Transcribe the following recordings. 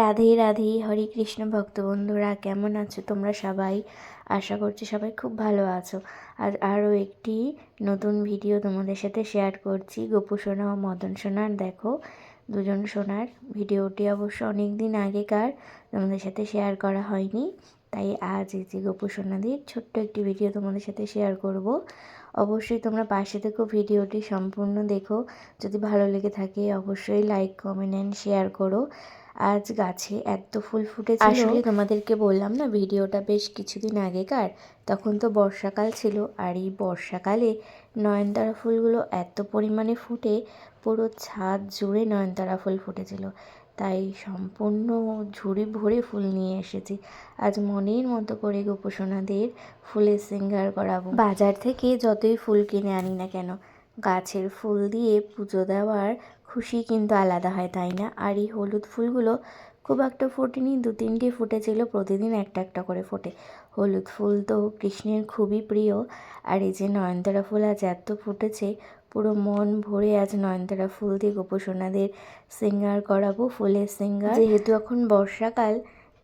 রাধে রাধে, হরে কৃষ্ণ ভক্ত বন্ধুরা, কেমন আছো তোমরা সবাই? আশা করছি সবাই খুব ভালো আছো। আর আরও একটি নতুন ভিডিও তোমাদের সাথে শেয়ার করছি। গোপু সোনা ও মদন সোনার, দেখো, দুজন সোনার ভিডিওটি অবশ্য অনেক দিন আগেকার, তোমাদের সাথে শেয়ার করা হয়নি। তাই আজ এই যে গোপু সোনাদের ছোট্ট একটি ভিডিও তোমাদের সাথে শেয়ার করব। অবশ্যই তোমরা পাশে থেকো ভিডিওটি সম্পূর্ণ দেখো। যদি ভালো লেগে থাকে, অবশ্যই লাইক কমেন্ট অ্যান্ড শেয়ার করো। আজ গাছে এত ফুল ফুটেছিল। আসলে তোমাদেরকে বললাম না, ভিডিওটা বেশ কিছুদিন আগেকার। তখন তো বর্ষাকাল ছিল আর এই বর্ষাকালে নয়নতারা ফুলগুলো এত পরিমাণে ফুটে, পুরো ছাদ জুড়ে নয়নতারা ফুল ফুটেছিল। তাই সম্পূর্ণ ঝুড়ি ভরে ফুল নিয়ে এসেছি। আজ মনের মতো করে গোপোষণাদের ফুলের সিঙ্গার করাবো। বাজার থেকে যতই ফুল কিনে আনি না কেন, গাছের ফুল দিয়ে পুজো দেওয়ার খুশি কিন্তু আলাদা হয়, তাই না? আর এই হলুদ ফুলগুলো খুব একটা ফোটেনি, দু তিনটে ফুটেছিল, প্রতিদিন একটা একটা করে ফোটে। হলুদ ফুল তো কৃষ্ণের খুবই প্রিয়, আর এই যে নয়নতারা ফুল আজ এত ফুটেছে, পুরো মন ভরে আজ নয়নতারা ফুল দিয়ে গোপোষণাদের সিঙ্গার করাবো, ফুলের সিঙ্গার। যেহেতু এখন বর্ষাকাল,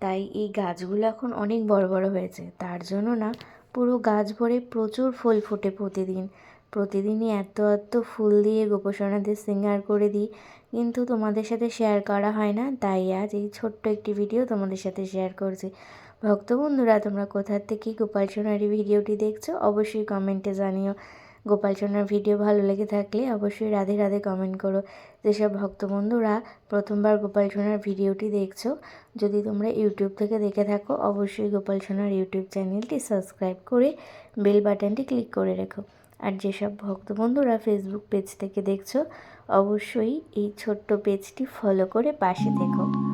তাই এই গাছগুলো এখন অনেক বড় বড় হয়েছে। তার জন্য না, পুরো গাছ ভরে প্রচুর ফুল ফোটে প্রতিদিন। প্রতিদিনই এত এত ফুল দিয়ে গোপোষণাদের সিঙ্গার করে দিই। কিন্তু তোমাদের সাথে শেয়ার করা হয় না, তাই আজ এই ছোট্ট একটি ভিডিও তোমাদের সাথে শেয়ার করছি। ভক্ত বন্ধুরা, তোমরা কোথার থেকে গোপাল সোনার এই ভিডিওটি দেখছ, অবশ্যই কমেন্টে জানিও। গোপাল সোনার ভিডিও ভালো লেগে থাকলে অবশ্যই রাধে রাধে কমেন্ট করো। যেসব ভক্ত বন্ধুরা প্রথমবার গোপাল সোনার ভিডিওটি দেখছ, যদি তোমরা ইউটিউব থেকে দেখে থাকো, অবশ্যই গোপাল সোনার ইউটিউব চ্যানেলটি সাবস্ক্রাইব করে বেল বাটনটি ক্লিক করে রেখো। আর যেসব ভক্ত বন্ধুরা ফেসবুক পেজ থেকে দেখছ, অবশ্যই এই ছোট্ট পেজটি ফলো করে পাশে থেকো।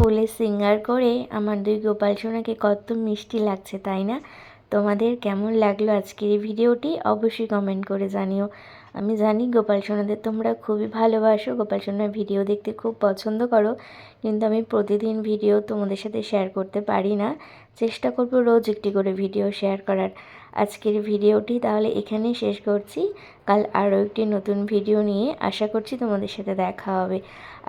ফুলের সিঙ্গার করে আমার দুই গোপাল সোনাকে কত মিষ্টি লাগছে, তাই না? তোমাদের কেমন লাগল আজকের এই ভিডিওটি অবশ্যই কমেন্ট করে জানিও। আমি জানি গোপাল সোনাদের তোমরা খুবই ভালোবাসো, গোপাল সোনার ভিডিও দেখতে খুব পছন্দ করো, কিন্তু আমি প্রতিদিন ভিডিও তোমাদের সাথে শেয়ার করতে পারি না। চেষ্টা করব রোজ একটি করে ভিডিও শেয়ার করার। আজকের ভিডিওটি তাহলে এখানেই শেষ করছি। কাল আরও একটি নতুন ভিডিও নিয়ে আশা করছি তোমাদের সাথে দেখা হবে।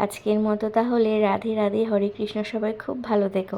আজকের মতো তাহলে রাধে রাধে, হরে কৃষ্ণ, সবাই খুব ভালো থেকো।